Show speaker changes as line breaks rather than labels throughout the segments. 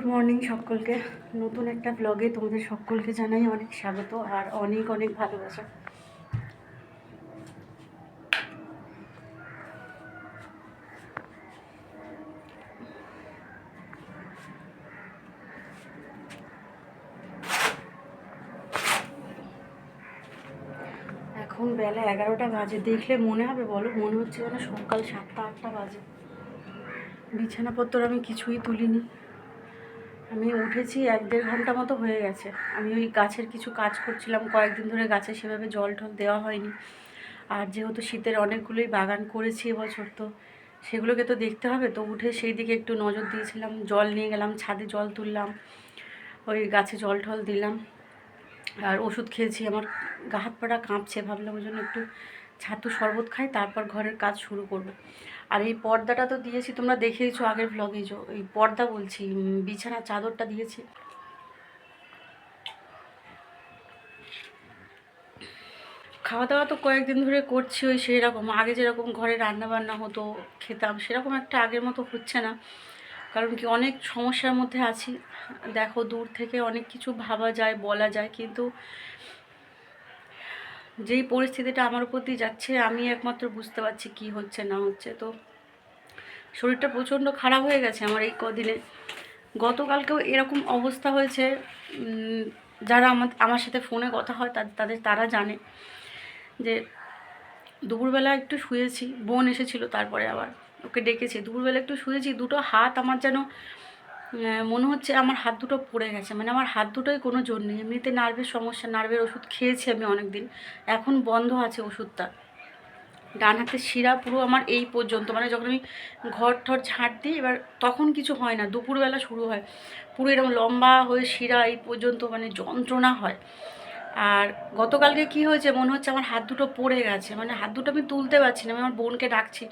Good morning সকলকে। নতুন একটা ব্লগে তোমাদের সকলকে জানাই অনেক স্বাগত আর অনেক অনেক ভালোবাসা। এখন বেলা এগারোটা বাজে। দেখলে মনে হবে বলো, মনে হচ্ছে যেন সকাল সাতটা আটটা বাজে। বিছানাপত্র আমি কিছুই তুলিনি। আমি উঠেছি এক দেড় ঘণ্টা মতো হয়ে গেছে। আমি ওই গাছের কিছু কাজ করছিলাম, কয়েকদিন ধরে গাছে সেভাবে জল টল দেওয়া হয়নি। আর যেহেতু শীতের অনেকগুলোই বাগান করেছি এবছর তো সেগুলোকে তো দেখতে হবে। তো উঠে সেই দিকে একটু নজর দিয়েছিলাম, জল নিয়ে গেলাম, ছাদে জল তুললাম, ওই গাছে জল টল দিলাম। আর ওষুধ খেয়েছি, আমার গা হাত পাটা কাঁপছে, ভাবলাম ওই জন্য একটু ছাতু শরবত খাই, তারপর ঘরের কাজ শুরু করব। আর এই পর্দাটা তো দিয়েছি তোমরা দেখেইছো আগের ভ্লগে যে এই পর্দা বলছি উম, বিছানার চাদরটা দিয়েছি। খাওয়া দাওয়া তো কয়েকদিন ধরে করছি ওই সেই রকম আগে যেরকম ঘরে রান্না বান্না হতো খেতাম সেরকম একটা আগের মতো হচ্ছে না। কারণ কি অনেক সমস্যার মধ্যে আছি। দেখো দূর থেকে অনেক কিছু ভাবা যায় বলা যায় কিন্তু যেই পরিস্থিতিটা আমার উপর দিয়ে যাচ্ছে, আমি একমাত্র বুঝতে পারছি কি হচ্ছে, না হচ্ছে। তো শরীরটা প্রচণ্ড খারাপ হয়ে গেছে আমার এই কদিনে। গতকালকেও এরকম অবস্থা হয়েছে যারা আমার আমার সাথে ফোনে কথা হয় তাদের তাদের, তারা জানে যে দুপুরবেলা একটু শুয়েছি, বোন এসেছিল তারপরে আবার ওকে ডেকেছি। দুপুরবেলা একটু শুয়েছি, দুটো হাত আমার যেন মনে হচ্ছে আমার হাত দুটো পড়ে গেছে। মানে আমার হাত দুটোই কোনো জোর নেই। এমনিতে নার্ভের সমস্যা, নার্ভের ওষুধ খেয়েছি আমি অনেক দিন এখন বন্ধ আছে ওষুধটা। ডান হাতের শিরা পুরো আমার এই পর্যন্ত। মানে যখন আমি ঘর ঠর ঝাঁট দিই, এবার তখন কিছু হয় না। দুপুরবেলা শুরু হয়। পুরো এরকম লম্বা হয়ে শিরা এই পর্যন্ত মানে যন্ত্রণা হয়। আর গতকালকে কি হয়েছে? মনে হচ্ছে আমার হাত দুটো পড়ে গেছে। মানে হাত দুটো আমি তুলতে পারছি না। আমি আমার বোনকে ডাকছি।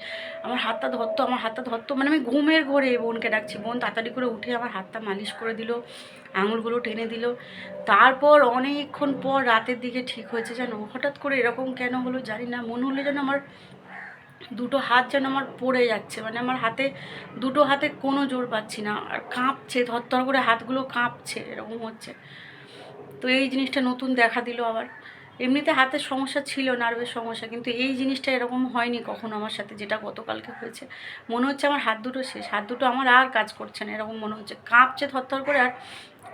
আমার হাতটা ধরতো, আমার হাতটা ধরতো। মানে আমি ঘুমের ঘরে বোনকে ডাকছি। বোন তাড়াতাড়ি করে উঠে আমার হাতটা মালিশ করে দিল, আঙুলগুলো টেনে দিল। তারপর অনেকক্ষণ পর রাতের দিকে ঠিক হয়েছে। জানো, হঠাৎ করে এরকম কেন হলো জানি না। মনে হলো যেন আমার দুটো হাত যেন আমার পড়ে যাচ্ছে। মানে আমার হাতে, দুটো হাতে কোনো জোর পাচ্ছি না। আর কাঁপছে, থরথর করে হাতগুলো কাঁপছে। এরকম হচ্ছে। তো এই জিনিসটা নতুন দেখা দিল আবার। এমনিতে হাতের সমস্যা ছিল, নার্ভের সমস্যা, কিন্তু এই জিনিসটা এরকম হয়নি কখনো আমার সাথে, যেটা গতকালকে হয়েছে। মনে হচ্ছে আমার হাত দুটো শেষ, হাত দুটো আমার আর কাজ করছে না, এরকম মনে হচ্ছে। কাঁপছে থরথর করে আর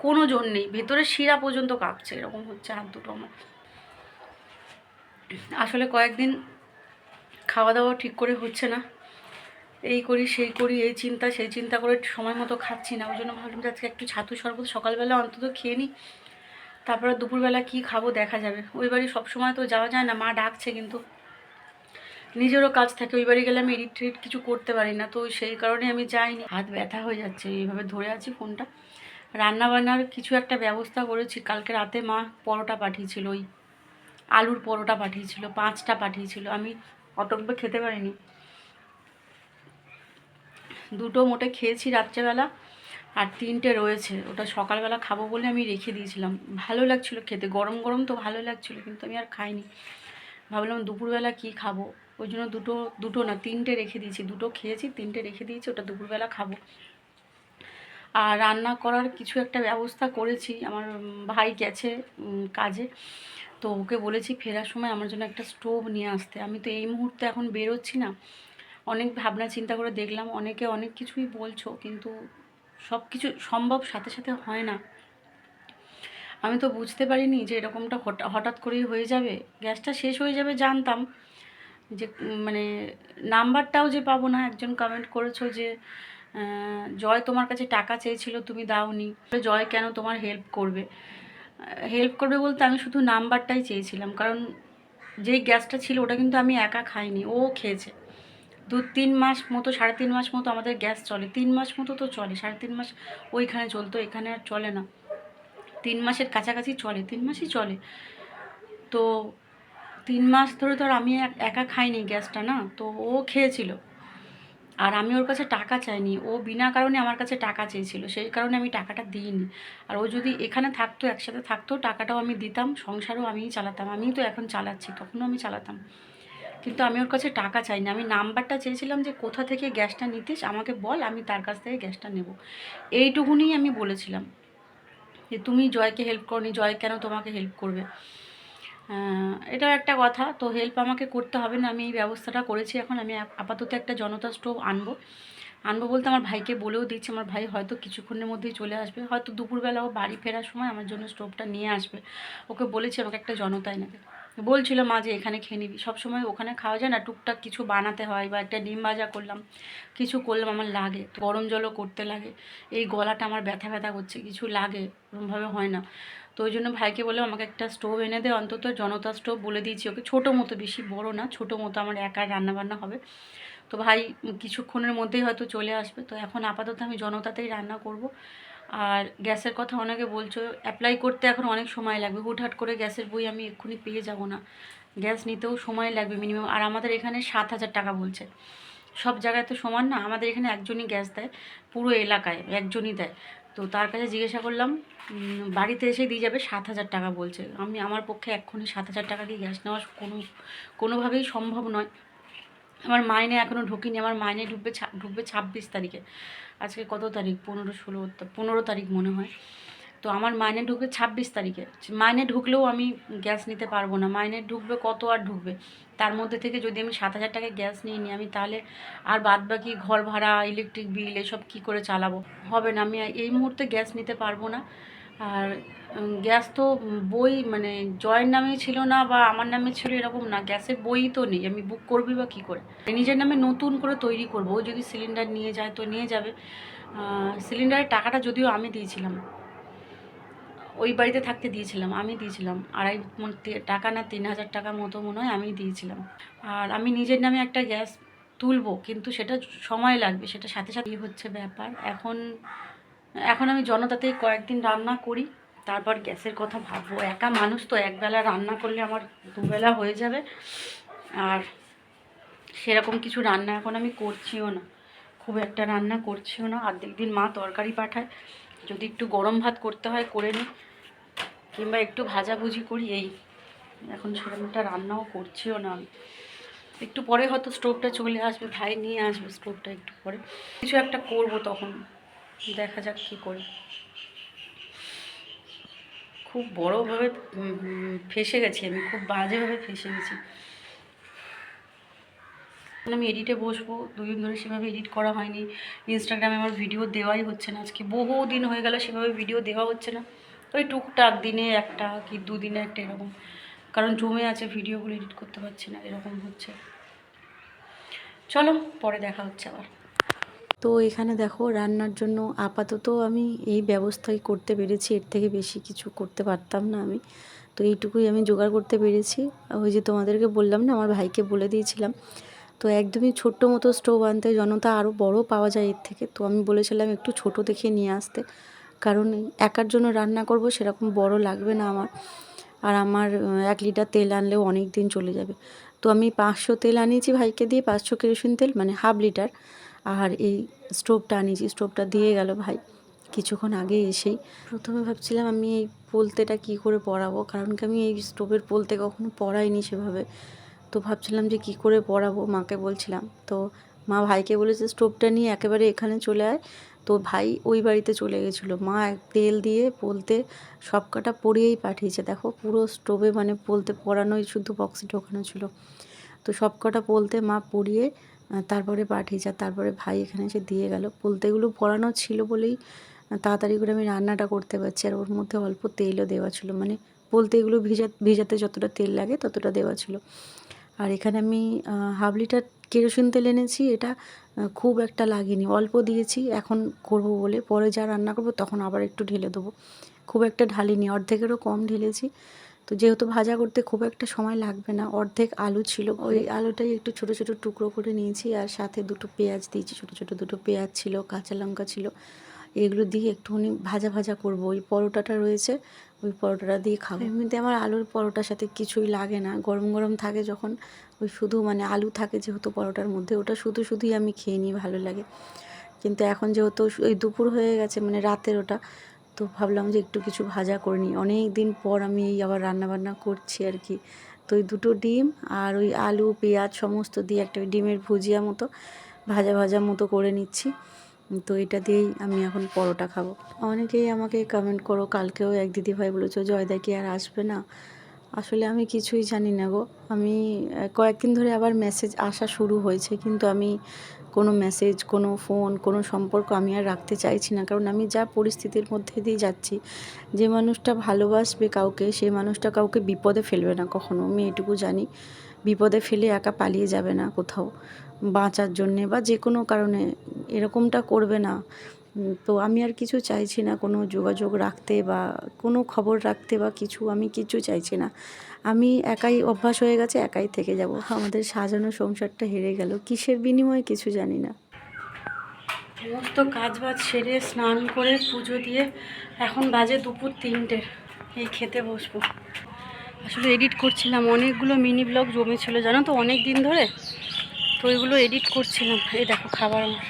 কোনো জোর নেই, ভেতরে শিরা পর্যন্ত কাঁপছে, এরকম হচ্ছে হাত দুটো আমার। আসলে কয়েকদিন খাওয়া দাওয়া ঠিক করে হচ্ছে না। এই করি, সেই করি, এই চিন্তা, সেই চিন্তা করে সময় মতো খাচ্ছি না, ওই জন্য ভাবলাম যে আজকে একটু ছাতু শরবত সকালবেলা অন্তত খেয়ে নিই। তারপরে দুপুরবেলা কি খাব দেখা যাবে। ওই বাড়ি সবসময় তো যাওয়া যায় না, মা ডাকছে কিন্তু। নিজেরও কাজ থাকে, ওই বাড়ি গেলে আমি এডিট টেডিট কিছু করতে পারি না, তো সেই কারণে আমি যাইনি। হাত ব্যথা হয়ে যাচ্ছে, এইভাবে ধরে আছি ফোনটা। রান্না বান্নার কিছু একটা ব্যবস্থা করেছি, কালকে রাতে মা পরোটা পাঠিয়েছিল, ওই আলুর পরোটা পাঠিয়েছিল, পাঁচটা পাঠিয়েছিল, আমি অতগুলো খেতে পারিনি। দুটো মোটে খেয়েছি রাত্রেবেলা। আর তিনটে রয়েছে, ওটা সকালবেলা খাব বলে আমি রেখে দিয়েছিলাম। ভালো লাগছিল খেতে, গরম গরম তো ভালো লাগছিল, কিন্তু আমি আর খাইনি। ভাবলাম দুপুরবেলা কি খাব? ওই জন্য দুটো দুটো না, তিনটে রেখে দিয়েছি। দুটো খেয়েছি, তিনটে রেখে দিয়েছি, ওটা দুপুরবেলা খাব। আর রান্না করার কিছু একটা ব্যবস্থা করেছি, আমার ভাই গেছে কাজে। তো ওকে বলেছি ফেরার সময় আমার জন্য একটা স্টোভ নিয়ে আসতে। আমি তো এই মুহূর্তে এখন বেরোচ্ছি না। অনেক ভাবনা চিন্তা করে দেখলাম, অনেকে অনেক কিছুই বলছো, কিন্তু সব কিছু সম্ভব সাথে সাথে হয় না। আমি তো বুঝতে পারিনি যে এরকমটা হঠা- হঠাৎ করেই হয়ে যাবে। গ্যাসটা শেষ হয়ে যাবে জানতাম যে মানে নাম্বারটাও যে পাবো না, একজন কমেন্ট করেছ যে জয় তোমার কাছে টাকা চেয়েছিল, তুমি দাওনি। জয় কেন তোমার হেল্প করবে? হেল্প করবে বলতে আমি শুধু নাম্বারটাই চেয়েছিলাম, কারণ যেই গ্যাসটা ছিল ওটা কিন্তু আমি একা খাইনি, ও খেয়েছে। দু তিন মাস মতো, সাড়ে তিন মাস মতো আমাদের গ্যাস চলে। তিন মাস মতো তো চলে, সাড়ে তিন মাস ওইখানে চলতো, এখানে আর চলে না। তিন মাসের কাছাকাছি চলে, তিন মাসই চলে। তো তিন মাস ধরে আর আমি এক- একা খাইনি গ্যাসটা না, তো ও খেয়েছিল। আর আমি ওর কাছে টাকা চাইনি, ও বিনা কারণে আমার কাছে টাকা চেয়েছিল, সেই কারণে আমি টাকাটা দিইনি। আর ও যদি এখানে থাকতো, একসাথে থাকতো, টাকাটাও আমি দিতাম, সংসারও আমিই চালাতাম, আমিই তো এখন চালাচ্ছি, তখনও আমি চালাতাম। কিন্তু আমি ওর কাছে টাকা চাই না আমি নাম্বারটা চেয়েছিলাম যে, কোথা থেকে গ্যাসটা নিতিস? আমাকে বল, আমি তার কাছ থেকে গ্যাসটা নেব। এইটুকুনি আমি বলেছিলাম যে, তুমি জয়কে হেল্প করনি, জয় কেন তোমাকে হেল্প করবে? এটাও একটা কথা। তো হেল্প আমাকে করতে হবে না, আমি এই ব্যবস্থাটা করেছি। এখন আমি আপাতত একটা জনতা স্টোভ আনব। আনব বলতে আমার ভাইকে বলেও দিচ্ছি, আমার ভাই হয়তো কিছুক্ষণের মধ্যেই চলে আসবে। হয়তো দুপুরবেলাও বাড়ি ফেরার সময় আমার জন্য স্টোভটা নিয়ে আসবে। ওকে বলেছি আমাকে একটা জনতা এনেবে বলছিল মা যে এখানে খেয়ে নিবি। সবসময় ওখানে খাওয়া যায় না, টুকটাক কিছু বানাতে হয় বা একটা ডিম ভাজা করলাম, কিছু করলাম আমার লাগে, গরম জলও করতে লাগে। এই গলাটা আমার ব্যথা ব্যথা করছে, কিছু লাগে, ওরমভাবে হয় না। তো ওই জন্য ভাইকে বলে আমাকে একটা স্টোভ এনে দে, অন্তত জনতা স্টোভ বলে দিয়েছি ওকে। ছোটো মতো, বেশি বড় না, ছোটো মতো আমার একার রান্নাবান্না হবে। তো ভাই, কিছুক্ষণের মধ্যেই হয়তো চলে আসবে। তো এখন আপাতত আমি জনতাতেই রান্না করব। আর গ্যাসের কথা অনেকে বলছো অ্যাপ্লাই করতে এখন অনেক সময় লাগবে। হুটহাট করে গ্যাসের বই আমি এক্ষুনি পেয়ে যাব না। গ্যাস নিতেও সময় লাগবে মিনিমাম আর আমাদের এখানে সাত হাজার টাকা বলছে। সব জায়গায় তো সমান না, আমাদের এখানে একজনই গ্যাস দেয়, পুরো এলাকায় একজনই দেয়। তো তার কাছে জিজ্ঞাসা করলাম বাড়িতে এসে দিয়ে যাবে সাত হাজার টাকা বলছে। আমি আমার পক্ষে এক্ষুনি সাত হাজার টাকা দিয়ে গ্যাস নেওয়া কোনো, কোনোভাবেই সম্ভব নয়। আমার মাইনে এখনও ঢুকিনি। আমার মাইনে ঢুকবে ঢুকবে ছাব্বিশ তারিখে। আজকে কত তারিখ? পনেরো, ষোলো, পনেরো তারিখ মনে হয়। তো আমার মাইনে ঢুকবে ছাব্বিশ তারিখে। মাইনে ঢুকলেও আমি গ্যাস নিতে পারব না। মাইনে ঢুকবে কত আর ঢুকবে? তার মধ্যে থেকে যদি আমি সাত হাজার টাকায় গ্যাস নিয়ে নিই, আমি তাহলে আর বাদ বাকি ঘর ভাড়া ইলেকট্রিক বিল এসব কী করে চালাবো? হবে না। আমি এই মুহূর্তে গ্যাস নিতে পারব না। আর গ্যাস তো বই মানে জয়ের নামে ছিল না বা আমার নামে ছিল এরকম না, গ্যাসের বই তো নেই, আমি বুক করবি বা কী করে? নিজের নামে নতুন করে তৈরি করব, ও যদি সিলিন্ডার নিয়ে যায় তো নিয়ে যাবে। সিলিন্ডারের টাকাটা যদিও আমি দিয়েছিলাম, ওই বাড়িতে থাকতে দিয়েছিলাম, আমি দিয়েছিলাম, আড়াই টাকা না তিন হাজার টাকা মতো মনে হয় আমি দিয়েছিলাম। আর আমি নিজের নামে একটা গ্যাস তুলবো, কিন্তু সেটা সময় লাগবে, সেটা সাথে সাথে হচ্ছে ব্যাপার। এখন এখন আমি জনতাতেই কয়েকদিন রান্না করি, তারপর গ্যাসের কথা ভাববো। একা মানুষ তো একবেলা রান্না করলে আমার দুবেলা হয়ে যাবে। আর সেরকম কিছু রান্না এখন আমি করছিও না। খুব একটা রান্না করছিও না। অর্ধেক দিন মা তরকারি পাঠায়। যদি একটু গরম ভাত করতে হয়, করে নিই। কিংবা একটু ভাজাভুজি করি, এই এখন সেরকম একটা রান্নাও করছিও না আমি। একটু পরে হয়তো স্টোভটা চলে আসবে, ভাই নিয়ে আসবে স্টোভটা একটু পরে। কিছু একটা করব তখন। দেখা যাক কী করি। খুব বড়োভাবে ফেসে গেছি আমি, খুব বাজেভাবে ফেসে গেছি। আমি এডিটে বসবো, দুদিন ধরে সেভাবে এডিট করা হয়নি। ইনস্টাগ্রামে আমার ভিডিও দেওয়াই হচ্ছে না। আজকে বহু দিন হয়ে গেল সেভাবে ভিডিও দেওয়া হচ্ছে না। ওই টুকটাক দিনে একটা কি দুদিনে একটা এরকম। কারণ জমে আছে ভিডিওগুলো এডিট করতে পারছি না, এরকম হচ্ছে। চলো, পরে দেখা হচ্ছে আবার। তো এখানে দেখো রান্নার জন্য আপাতত আমি এই ব্যবস্থাই করতে পেরেছি। এর থেকে বেশি কিছু করতে পারতাম না আমি। তো এইটুকুই আমি জোগাড় করতে পেরেছি। ওই যে তোমাদেরকে বললাম না, আমার ভাইকে বলে দিয়েছিলাম। তো একদমই ছোট্ট মতো স্টোভ আনতে জনতা আরও বড় পাওয়া যায় এর থেকে। তো আমি বলেছিলাম একটু ছোট দেখে নিয়ে আসতে। কারণ একার জন্য রান্না করব সেরকম বড় লাগবে না আমার। আর আমার এক লিটার তেল আনলেও অনেক দিন চলে যাবে। তো আমি পাঁচশো তেল আনিয়েছি ভাইকে দিয়ে, পাঁচশো কেরোসিন তেল মানে হাফ লিটার। আর এই স্টোভটা আনিয়েছি স্টোভটা দিয়ে গেল ভাই। কিছুক্ষণ আগে এসেই প্রথমে ভাবছিলাম আমি এই পোলতেটা কী করে পরাবো, কারণ কি আমি এই স্টোভের পোলতে কখনো পরাইনি সেভাবে। তো ভাবছিলাম যে কী করে পরাবো, মাকে বলছিলাম। তো মা ভাইকে বলেছে, স্টোভটা নিয়ে একেবারে এখানে চলে আয়। তো ভাই ওই বাড়িতে চলে গেছিল। মা তেল দিয়ে পোলতে সব কটা পরিয়েই পাঠিয়েছে। দেখো, পুরো স্টোভে মানে পোলতে পরানোই শুধু বক্সে ঢোকানো ছিল। তো সব কটা পোলতে মা পরিয়ে তারপরে পাঠিয়েছে তারপরে ভাই এখানে এসে দিয়ে গেল। পোলতেগুলো পরানো ছিল বলেই তাড়াতাড়ি করে আমি রান্নাটা করতে পারছি। আর ওর মধ্যে অল্প তেলও দেওয়া ছিল। মানে পোলতেগুলো ভিজা, ভিজাতে যতটা তেল লাগে ততটা দেওয়া ছিল। আর এখানে আমি হাফ লিটার কেরোসিন তেল এনেছি। এটা খুব একটা লাগেনি। অল্প দিয়েছি, এখন করব বলে। পরে যা রান্না করব তখন আবার একটু ঢেলে দেবো। খুব একটা ঢালিনি, অর্ধেকেরও কম ঢেলেছি। তো যেহেতু ভাজা করতে খুব একটা সময় লাগবে না অর্ধেক আলু ছিল। ওই আলুটাই একটু ছোট ছোট টুকরো করে নিয়েছি আর সাথে দুটো পেঁয়াজ দিয়েছি ছোট ছোট দুটো পেঁয়াজ ছিল কাঁচা লঙ্কা ছিল। এগুলো দিয়ে একটুখানি ভাজা ভাজা করব। ওই পরোটাটা রয়েছে ওই পরোটাটা দিয়ে খাব। এমনিতে আমার আলুর পরোটার সাথে কিছুই লাগে না। গরম গরম থাকে যখন ওই শুধু মানে আলু থাকে যেহেতু পরোটার মধ্যে ওটা শুধু শুধুই আমি খেয়ে নিই ভালো লাগে। কিন্তু এখন যেহেতু ওই দুপুর হয়ে গেছে মানে রাতের ওটা তো ভাবলাম যে একটু কিছু ভাজা করে নিই। অনেক দিন পর আমি এই আবার রান্না বান্না করছি আর কি।
তো ওই দুটো ডিম আর ওই আলু, পেঁয়াজ সমস্ত দিয়ে একটা ওই ডিমের ভুজিয়া মতো, ভাজা ভাজা মতো করে নিচ্ছি। তো এটা দিয়েই আমি এখন পরোটা খাব। অনেকেই আমাকে কমেন্ট করো, কালকেও এক দিদি ভাই বলেছ, জয়দা কি আর আসবে না? আসলে আমি কিছুই জানি না গো। আমি, কয়েকদিন ধরে আবার মেসেজ আসা শুরু হয়েছে, কিন্তু আমি কোনো মেসেজ কোনো ফোন কোনো সম্পর্ক আমি আর রাখতে চাইছি না। কারণ আমি যা পরিস্থিতির মধ্যে দিয়ে যাচ্ছি, যে মানুষটা ভালোবাসবে কাউকে, সেই মানুষটা কাউকে বিপদে ফেলবে না কখনো। আমি এটুকু জানি, বিপদে ফেলে একা পালিয়ে যাবে না কোথাও। বাঁচার জন্যে বা যে কোনো কারণে, এরকমটা করবে না। তো আমি আর কিছু চাইছি না কোনো যোগাযোগ রাখতে বা কোনো খবর রাখতে বা কিছু আমি কিছু চাইছি না। আমি একাই অভ্যাস হয়ে গেছে, একাই থেকে যাব। আমাদের সাজানো সংসারটা হেরে গেল। কিসের বিনিময়ে কিছু জানি না।
সমস্ত কাজ বাজ সেরে স্নান করে পুজো দিয়ে এখন বাজে দুপুর তিনটে। এই খেতে বসবো। আসলে এডিট করছিলাম। অনেকগুলো মিনি ব্লগ জমেছিল, জানো তো অনেক দিন ধরে। তো ওইগুলো এডিট করছিলাম। এই দেখো খাবার আমার।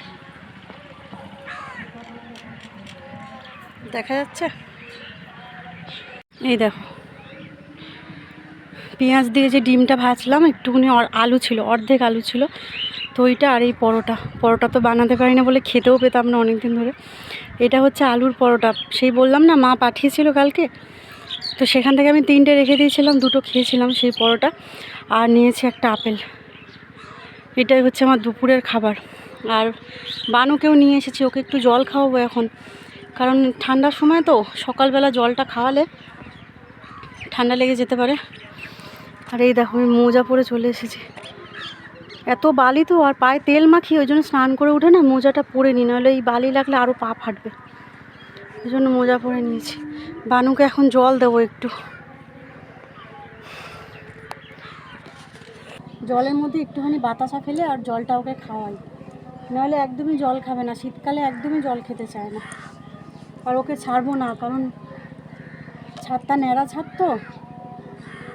দেখা যাচ্ছে? এই দেখো। পেঁয়াজ দিয়ে যে ডিমটা ভাজলাম, একটুখানি আলু ছিল, অর্ধেক আলু ছিল। তো ওইটা আর এই পরোটা। পরোটা তো বানাতে পারি না বলে খেতেও পেতাম না অনেক দিন ধরে। এটা হচ্ছে আলুর পরোটা। সেই বললাম না, মা পাঠিয়েছিল কালকে। তো সেখান থেকে আমি তিনটে রেখে দিয়েছিলাম, দুটো খেয়েছিলাম সেই পরোটা। আর নিয়েছি একটা আপেল। এটাই হচ্ছে আমার দুপুরের খাবার। আর বানুকেও নিয়ে এসেছি, ওকে একটু জল খাওয়াবো এখন। কারণ ঠান্ডার সময় তো সকালবেলা জলটা খাওয়ালে ঠান্ডা লেগে যেতে পারে। আর এই দেখো, আমি মোজা পরে চলে এসেছি। এত বালি তো, আর পায়ে তেল মাখি ওই জন্য স্নান করে উঠে না মোজাটা পরে নিই নাহলে এই বালি লাগলে আরও পা ফাটবে। ওই জন্য মোজা পরে নিয়েছি। বানুকে এখন জল দেবো একটু। জলের মধ্যে একটুখানি বাতাসা ফেলে আর জলটা ওকে খাওয়াই। নাহলে একদমই জল খাবে না, শীতকালে একদমই জল খেতে চায় না। আর ওকে ছাড়বো না, কারণ ছাদটা ন্যাড়া ছাদ তো।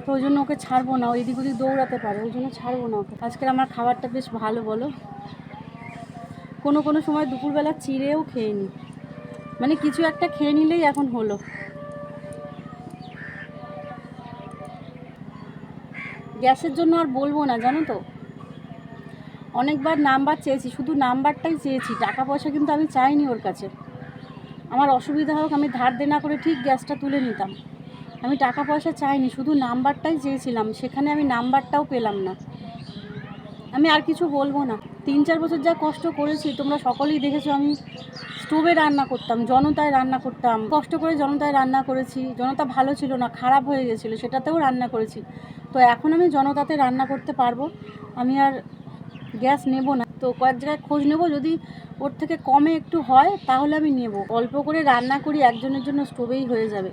তো ওই জন্য ওকে ছাড়বো না এদিক ওদিক দৌড়াতে পারে, ওই জন্য ছাড়বো না ওকে। আজকের আমার খাবারটা বেশ ভালো, বলো? কোনো কোনো সময় দুপুরবেলা চিড়েও খেয়ে নিই মানে কিছু একটা খেয়ে নিলেই এখন হলো। গ্যাসের জন্য আর বলব না, জানো তো? অনেকবার নাম্বার চেয়েছি, শুধু নাম্বারটাই চেয়েছি, টাকা পয়সা কিন্তু আমি চাইনি ওর কাছে। আমার অসুবিধা হোক, আমি ধার দেনা করে ঠিক গ্যাসটা তুলে নিতাম। আমি টাকা পয়সা চাইনি, শুধু নাম্বারটাই চেয়েছিলাম, সেখানে আমি নাম্বারটাও পেলাম না। আমি আর কিছু বলব না। তিন চার বছর যা কষ্ট করেছি, তোমরা সকলেই দেখেছ আমি স্টোভে রান্না করতাম, জনতায় রান্না করতাম। কষ্ট করে জনতায় রান্না করেছি, জনতা ভালো ছিল না, খারাপ হয়ে গেছিল, সেটাতেও রান্না করেছি। তো এখন আমি জনতাতে রান্না করতে পারব, আমি আর গ্যাস নেব না। তো কয়েক জায়গায় খোঁজ নেব, যদি ওর থেকে কমে একটু হয়, তাহলে আমি নেব। অল্প করে রান্না করি, একজনের জন্য স্টোভেই হয়ে যাবে।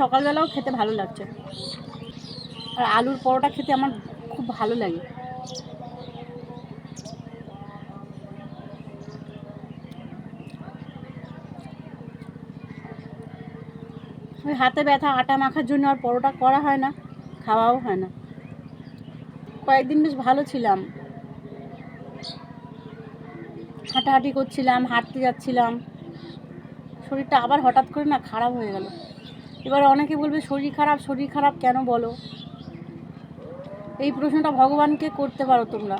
সকালবেলাও খেতে ভালো লাগছে। আর আলুর পরোটা খেতে আমার খুব ভালো লাগে। ওই হাতে ব্যথা, আটা মাখার জন্য আর পরোটা করা হয় না, খাওয়াও হয় না। কয়েকদিন বেশ ভালো ছিলাম। হাঁটাহাঁটি করছিলাম, হাঁটতে যাচ্ছিলাম। শরীরটা আবার হঠাৎ করে না খারাপ হয়ে গেল। এবার অনেকে বলবে, শরীর খারাপ শরীর খারাপ কেন বলো? এই প্রশ্নটা ভগবানকে করতে পারো তোমরা।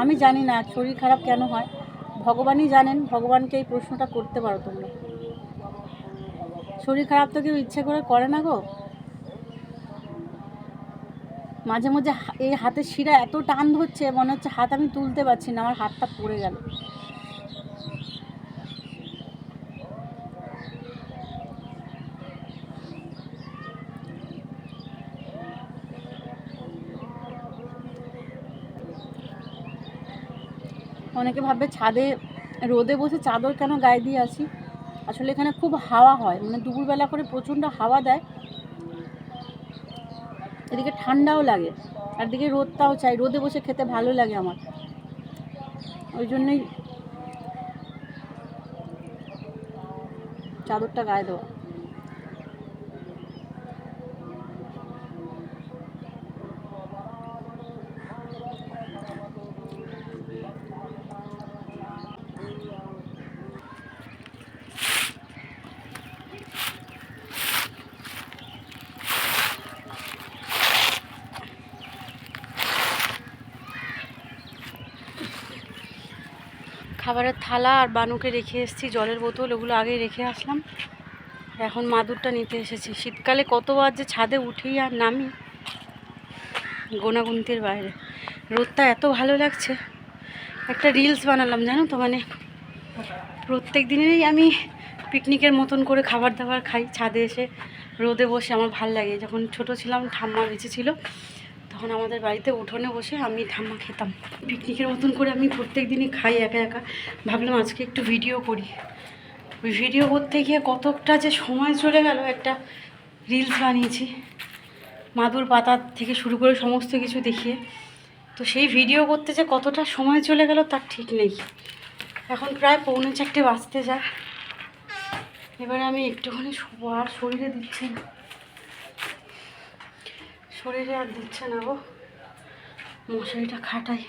আমি জানি না শরীর খারাপ কেন হয়। ভগবানই জানেন, ভগবানকে এই প্রশ্নটা করতে পারো তোমরা। শরীর খারাপ তো কেউ ইচ্ছে করে করে না গো। মাঝে মাঝে এই হাতের শিরা এত টান ধরছে, মনে হচ্ছে হাত আমি তুলতে পারছি না, আমার হাতটা পড়ে গেল। অনেকে ভাববে ছাদে, রোদে বসে চাদর কেন গায়ে দিয়ে আসি আসলে এখানে খুব হাওয়া হয় মানে দুপুরবেলা করে প্রচণ্ড হাওয়া দেয়। এদিকে ঠান্ডাও লাগে আর দিকে রোদটাও চাই, রোদে বসে খেতে ভালো লাগে আমার। ওই জন্যই চাদরটা গায়ে দেওয়া। খাবারের থালা আর বানুকে রেখে এসেছি, জলের বোতল ওগুলো আগেই রেখে আসলাম। এখন মাদুরটা নিতে এসেছি। শীতকালে কতবার যে ছাদে উঠেই আর নামি গোনাগুনতির বাইরে। রোদটা এত ভালো লাগছে। একটা রিলস বানালাম, জানো তো মানে? প্রত্যেক দিনেরই আমি পিকনিকের মতন করে খাবার দাবার খাই ছাদে এসে। রোদে বসে আমার ভালো লাগে। যখন ছোট ছিলাম, ঠাম্মা বেঁচে ছিল তখন আমাদের বাড়িতে উঠোনে বসে আমি ঠাম্মা খেতাম। পিকনিকের মতন করে আমি প্রত্যেক দিনই খাই একা একা। ভাবলাম আজকে একটু ভিডিও করি। ওই ভিডিও করতে গিয়ে কতকটা যে সময় চলে গেল, একটা রিলস বানিয়েছি। মাদুর পাতা থেকে শুরু করে সমস্ত কিছু দেখিয়ে। তো সেই ভিডিও করতে যে কতটা সময় চলে গেল তার ঠিক নেই। এখন প্রায় পৌনে চারটে বাজতে যায়। এবারে আমি একটুখানি আর শরীরে দিচ্ছি না। শরীরে আর দিচ্ছে না গো। মশারিটা খাটাই।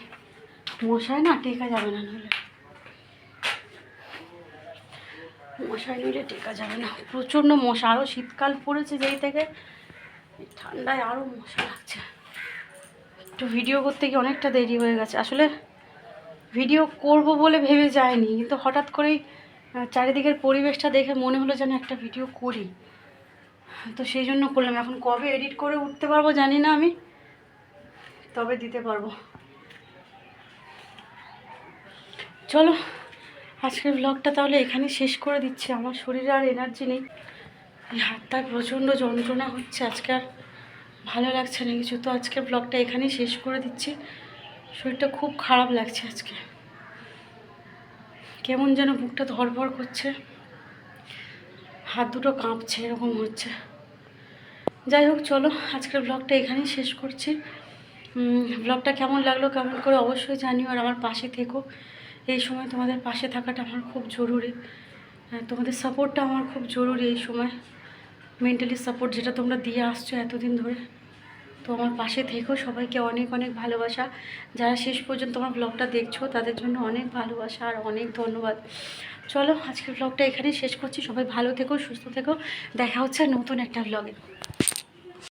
মশারি না টেকা যাবে না নইলে মশারি নিলে টেকা যাবে না। প্রচণ্ড মশা। আরও শীতকাল পড়েছে যেই থেকে। ঠান্ডায় আরও মশা লাগছে। একটু ভিডিও করতে গিয়ে অনেকটা দেরি হয়ে গেছে। আসলে ভিডিও করব বলে ভেবে যায়নি। কিন্তু হঠাৎ করেই চারিদিকের পরিবেশটা দেখে মনে হলো যেন একটা ভিডিও করি। তো সেই জন্য করলাম। এখন কবে এডিট করে উঠতে পারব জানি না আমি। তবে দিতে পারব। চলো, আজকের ব্লগটা তাহলে এখানে শেষ করে দিচ্ছি। আমার শরীরে আর এনার্জি নেই। হাতটায় প্রচণ্ড যন্ত্রণা হচ্ছে। আজকে আর ভালো লাগছে না কিছু। তো আজকের ব্লগটা এখানেই শেষ করে দিচ্ছি। শরীরটা খুব খারাপ লাগছে আজকে। কেমন যেন বুকটা ধরভর করছে। হাত দুটো কাঁপছে, এরকম হচ্ছে। যাই হোক, চলো, আজকের ব্লগটা এখানেই শেষ করছি। ব্লগটা কেমন লাগল কেমন করে অবশ্যই জানিও, আর আমার পাশে থেকো। এই সময় তোমাদের পাশে থাকাটা আমার খুব জরুরি। তোমাদের সাপোর্টটা আমার খুব জরুরি এই সময়। মেন্টালি সাপোর্ট যেটা তোমরা দিয়ে আসছো এতদিন ধরে। তো আমার পাশে থেকো, সবাইকে অনেক অনেক ভালোবাসা। যারা শেষ পর্যন্ত আমার ব্লগটা দেখছ, তাদের জন্য অনেক ভালোবাসা আর অনেক ধন্যবাদ। চলো, আজকের ব্লগটা এখানেই শেষ করছি। সবাই ভালো থেকো, সুস্থ থেকো। দেখা হচ্ছে নতুন একটা ব্লগে